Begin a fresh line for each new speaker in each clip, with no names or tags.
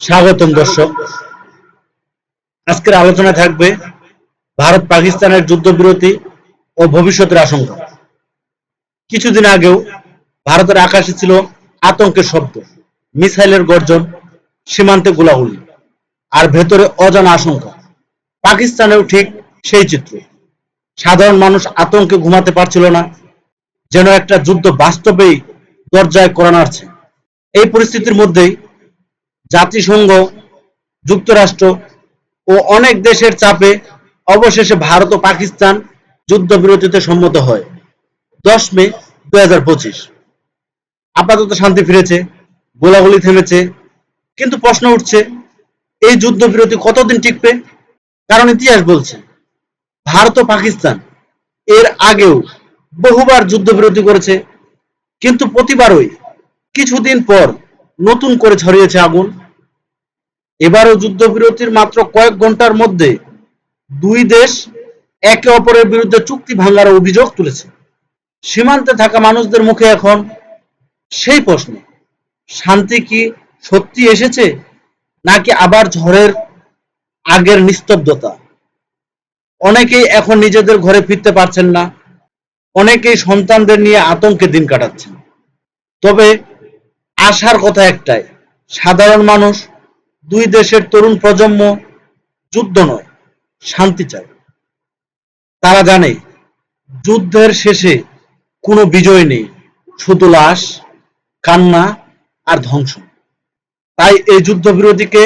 স্বাগতম দর্শক। আজকের আলোচনা থাকবে ভারত পাকিস্তানের যুদ্ধবিরতি ও ভবিষ্যতের আশঙ্কা। কিছুদিন আগেও ভারতের আকাশে ছিল আতঙ্কের শব্দ, মিসাইলের গর্জন, সীমান্তে গোলাগুলি আর ভেতরে অজানা আশঙ্কা। পাকিস্তানেও ঠিক সেই চিত্র। সাধারণ মানুষ আতঙ্কে ঘুমাতে পারছিল না, যেন একটা যুদ্ধ বাস্তবেই দরজায় করা নাড়ছে এই পরিস্থিতির মধ্যেই জাতিসংঘ, যুক্তরাষ্ট্র ও অনেক দেশের চাপে অবশেষে ভারত ও পাকিস্তান যুদ্ধবিরতিতে সম্মত হয়। দশ মে দু হাজার পঁচিশ। আপাতত শান্তি ফিরেছে, গোলাগুলি থেমেছে, কিন্তু প্রশ্ন উঠছে, এই যুদ্ধবিরতি কতদিন টিকবে? কারণ ইতিহাস বলছে, ভারত ও পাকিস্তান এর আগেও বহুবার যুদ্ধবিরতি করেছে, কিন্তু প্রতিবারই কিছুদিন পর নতুন করে ছড়িয়েছে আগুন। এবারও যুদ্ধবিরতির মাত্র কয়েক ঘণ্টার মধ্যে দুই দেশ একে অপরের বিরুদ্ধে চুক্তি ভাঙার অভিযোগ তুলেছে। সীমান্তে থাকা মানুষদের মুখে এখন সেই প্রশ্ন, শান্তি কি সত্যি এসেছে নাকি আবার ঝড়ের আগের নিস্তব্ধতা? অনেকেই এখন নিজেদের ঘরে ফিরতে পারছেন না, অনেকেই সন্তানদের নিয়ে আতঙ্কে দিন কাটাচ্ছেন। তবে আশার কথা একটাই, সাধারণ মানুষ দুই দেশের তরুণ প্রজন্ম যুদ্ধ নয়, শান্তি চায়। তারা জানে, যুদ্ধের শেষে কোনো বিজয় নেই, শুধু লাশ, কান্না আর ধ্বংস। তাই এই যুদ্ধবিরতিকে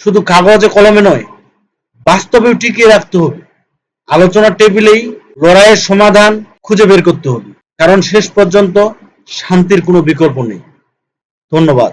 শুধু কাগজে কলমে নয়, বাস্তবেও টিকিয়ে রাখতে হবে। আলোচনার টেবিলেই লড়াইয়ের সমাধান খুঁজে বের করতে হবে, কারণ শেষ পর্যন্ত শান্তির কোনো বিকল্প নেই। ধন্যবাদ।